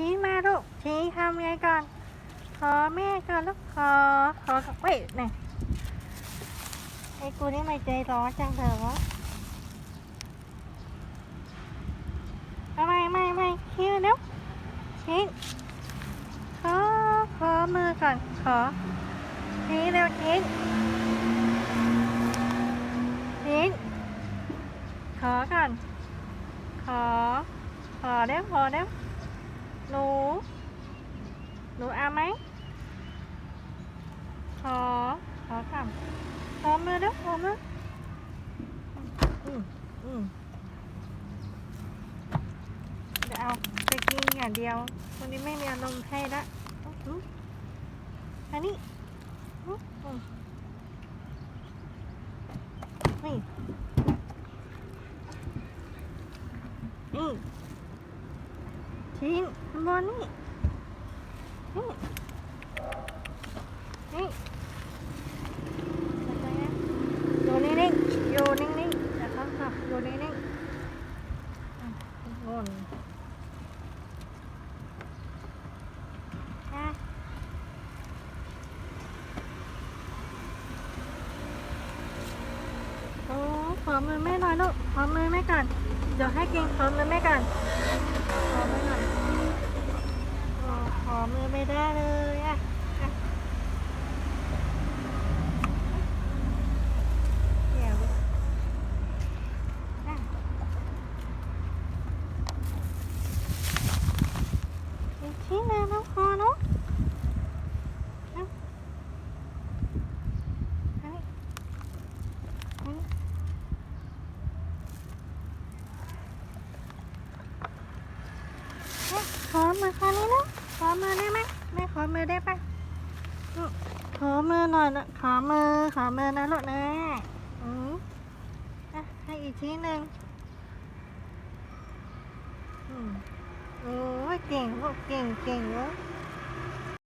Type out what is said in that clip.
ชี้มาลูก ชี้ทำไงก่อน ขอแม่ก่อนลูก ขอ ขอเว้ยนี่ไอ้กูนี่ไม่ใจร้อนจังเถอะวะเอาไม่ไม่ไม่ชี้เร็วชี้ขอ ขอมือก่อน ขอ ชี้เร็วชี้ชี้ขอก่อน ขอ ขอเร็วขอเร็ว หนู หนูเอาไหม ขอ ขอคำขอมือเร็วขอมืออืมอืมเดี๋ยวเอาไปกินอย่างเดียว วันนี้ไม่มีอารมณ์ให้ละอืมอันนี้อืมอืมนี่นี่ ชินบนนี่นี่นี่อยู่นิ่งๆอยู่นิ่งๆเดี๋ยวเขาขับอยู่นิ่งๆอะบนอะโอ้ขอมือแม่หน่อยลูกขอมือแม่ก่อนเดี๋ยวให้กินขอมือแม่ก่อน ขอมือหน่อยโอ้ขอมือไม่ได้เลยอะอะเดี๋ยวอะอีกทีหนึงน้องคอเนาะเอาเอาเอา เอ๊ะ ขอมือครานี้นะขอมือได้ไหมแม่ขอมือได้ปะขอมือหน่อยนะขอมือขอมือนะลูกนะอืมอะให้อีกทีหนึ่งอืมโอ้ยเก่งลูกเก่งเก่งเว้ย